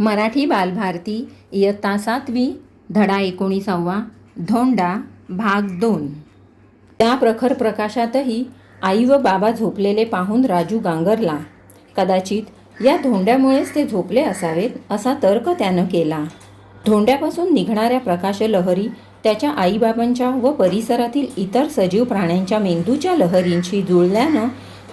मराठी बालभारती इयत्ता सातवी धडा एकोणीसावा धोंडा भाग दोन. त्या प्रखर प्रकाशातही आई व बाबा झोपलेले पाहून राजू गांगरला कदाचित या धोंड्यामुळेच ते झोपले असावेत असा तर्क त्यानं केला. धोंड्यापासून निघणाऱ्या प्रकाश लहरी त्याच्या आईबाबांच्या व परिसरातील इतर सजीव प्राण्यांच्या मेंदूच्या लहरींशी जुळल्यानं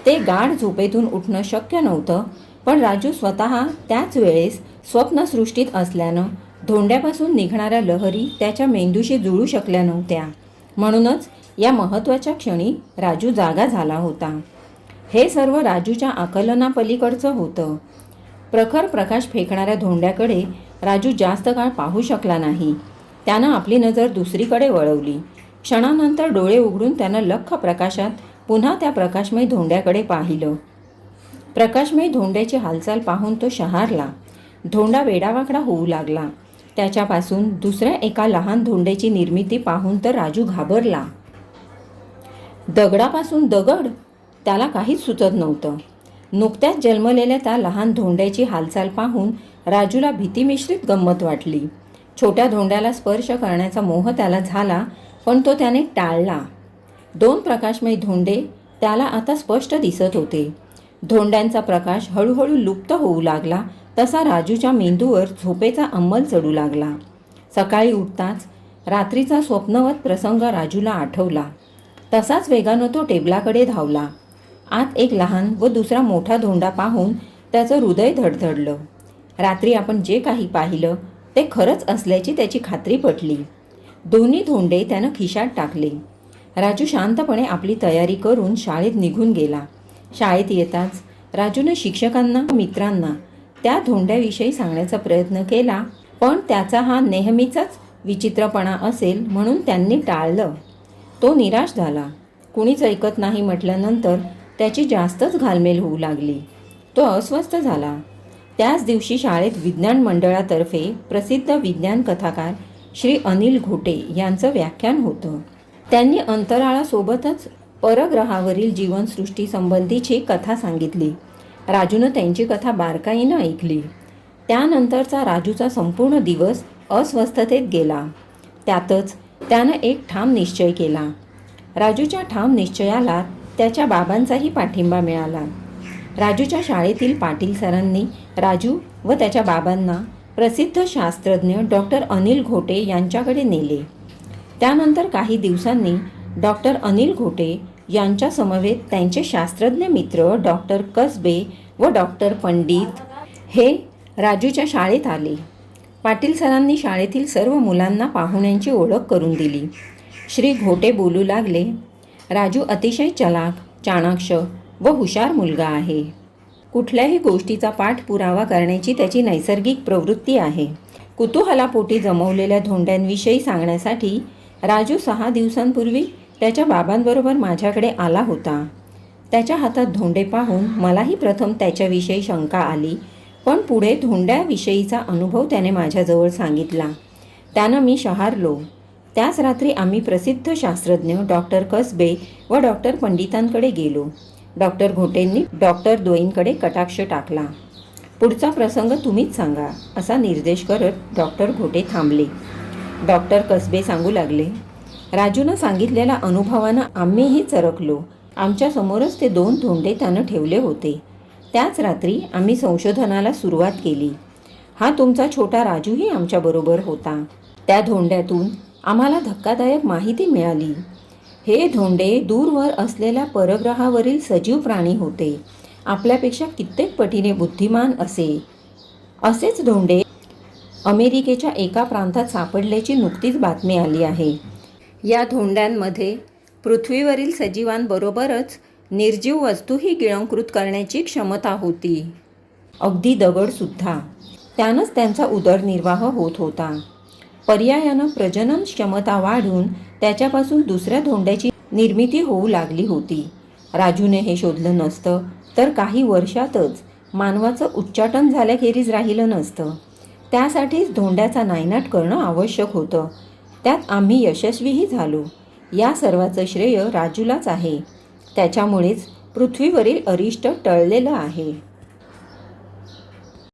ते गाढ झोपेतून उठणं शक्य नव्हतं पण राजू स्वतः त्याच वेळेस स्वप्नसृष्टीत असल्यानं धोंड्यापासून निघणाऱ्या लहरी त्याच्या मेंदूशी जुळू शकल्या नव्हत्या. म्हणूनच या महत्त्वाच्या क्षणी राजू जागा झाला होता. हे सर्व राजूच्या आकलनापलीकडचं होतं. प्रखर प्रकाश फेकणाऱ्या धोंड्याकडे राजू जास्त काळ पाहू शकला नाही. त्यानं आपली नजर दुसरीकडे वळवली. क्षणानंतर डोळे उघडून त्यानं लख्ख प्रकाशात पुन्हा त्या प्रकाशमय धोंड्याकडे पाहिलं. प्रकाशमय धोंड्याची हालचाल पाहून तो शहारला. धोंडा वेडावाकडा होऊ लागला. त्याच्यापासून दुसऱ्या एका लहान धोंड्याची निर्मिती पाहून तर राजू घाबरला. दगडापासून दगड? त्याला काहीच सुचत नव्हतं. नुकत्याच जन्मलेल्या त्या लहान धोंड्याची हालचाल पाहून राजूला भीतीमिश्रित गंमत वाटली. छोट्या धोंड्याला स्पर्श करण्याचा मोह त्याला झाला पण तो त्याने टाळला. दोन प्रकाशमय धोंडे त्याला आता स्पष्ट दिसत होते. धोंड्यांचा प्रकाश हळूहळू लुप्त होऊ लागला. तसा राजूच्या मेंदूवर झोपेचा अंमल चढू लागला. सकाळी उठताच रात्रीचा स्वप्नवत प्रसंग राजूला आठवला. तसाच वेगानं तो टेबलाकडे धावला. आत एक लहान व दुसरा मोठा धोंडा पाहून त्याचं हृदय धडधडलं. रात्री आपण जे काही पाहिलं ते खरंच असल्याची त्याची खात्री पटली. दोन्ही धोंडे त्यानं खिशात टाकले. राजू शांतपणे आपली तयारी करून शाळेत निघून गेला. शाळेत येताच राजूनं शिक्षकांना मित्रांना त्या धोंड्याविषयी सांगण्याचा प्रयत्न केला. पण त्याचा हा नेहमीचाच विचित्रपणा असेल म्हणून त्यांनी टाळलं. तो निराश झाला. कुणीच ऐकत नाही म्हटल्यानंतर त्याची जास्तच घालमेल होऊ लागली. तो अस्वस्थ झाला. त्याच दिवशी शाळेत विज्ञान मंडळातर्फे प्रसिद्ध विज्ञान कथाकार श्री अनिल घोटे यांचं व्याख्यान होतं. त्यांनी अंतराळासोबतच परग्रहावरील जीवनसृष्टीसंबंधीची कथा सांगितली. राजूनं त्यांची कथा बारकाईनं ऐकली. त्यानंतरचा राजूचा संपूर्ण दिवस अस्वस्थतेत गेला. त्यातच त्यानं एक ठाम निश्चय केला. राजूच्या ठाम निश्चयाला त्याच्या बाबांचाही पाठिंबा मिळाला. राजूच्या शाळेतील पाटील सरांनी राजू व त्याच्या बाबांना प्रसिद्ध शास्त्रज्ञ डॉक्टर अनिल घोटे यांच्याकडे नेले. त्यानंतर काही दिवसांनी डॉक्टर अनिल घोटे यांच्या समवेत त्यांचे शास्त्रज्ञ मित्र डॉक्टर कसबे व डॉक्टर पंडित हे राजूच्या शाळेत आले. पाटील सरांनी शाळेतील सर्व मुलांना पाहुण्यांची ओळख करून दिली. श्री घोटे बोलू लागले राजू अतिशय चलाक चाणाक्ष व हुशार मुलगा आहे. कुठल्याही गोष्टीचा पाठपुरावा करण्याची त्याची नैसर्गिक प्रवृत्ती आहे. कुतूहलापोटी जमवलेल्या धोंड्यांविषयी सांगण्यासाठी राजू सहा दिवसांपूर्वी त्याच्या बाबांबरोबर माझ्याकडे आला होता. त्याच्या हातात धोंडे पाहून मलाही प्रथम त्याच्याविषयी शंका आली पण पुढे धोंड्याविषयीचा अनुभव त्याने माझ्याजवळ सांगितला. त्यानं मी शहारलो. त्याच रात्री आम्ही प्रसिद्ध शास्त्रज्ञ डॉक्टर कसबे व डॉक्टर पंडितांकडे गेलो. डॉक्टर घोटेंनी डॉक्टर द्वईंकडे कटाक्ष टाकला. पुढचा प्रसंग तुम्हीच सांगा असा निर्देश करत डॉक्टर घोटे थांबले. डॉक्टर कसबे सांगू लागले राजूनं सांगितलेल्या अनुभवानं आम्हीही चरकलो. आमच्यासमोरच ते दोन धोंडे त्यानं ठेवले होते. त्याच रात्री आम्ही संशोधनाला सुरुवात केली. हा तुमचा छोटा राजूही आमच्याबरोबर होता. त्या धोंड्यातून आम्हाला धक्कादायक माहिती मिळाली. हे धोंडे दूरवर असलेल्या परग्रहावरील सजीव प्राणी होते. आपल्यापेक्षा कित्येक पटीने बुद्धिमान असे. असेच धोंडे अमेरिकेच्या एका प्रांतात सापडल्याची नुकतीच बातमी आली आहे. या धोंड्यांमध्ये पृथ्वीवरील सजीवांबरोबरच निर्जीव वस्तूही गिळंकृत करण्याची क्षमता होती. अगदी दगडसुद्धा त्यानंच त्यांचा उदरनिर्वाह होत होता. पर्यायानं प्रजनन क्षमता वाढून त्याच्यापासून दुसऱ्या धोंड्याची निर्मिती होऊ लागली होती. राजूने हे शोधलं नसतं तर काही वर्षातच मानवाचं उच्चाटन झाल्याखेरीज राहिलं नसतं. त्यासाठीच धोंड्याचा नायनाट करणं आवश्यक होतं. त्यात आम्ही यशस्वीही झालो. या सर्वाचं श्रेय राजूलाच आहे. त्याच्यामुळेच पृथ्वीवरील अरिष्ट टळलेलं आहे.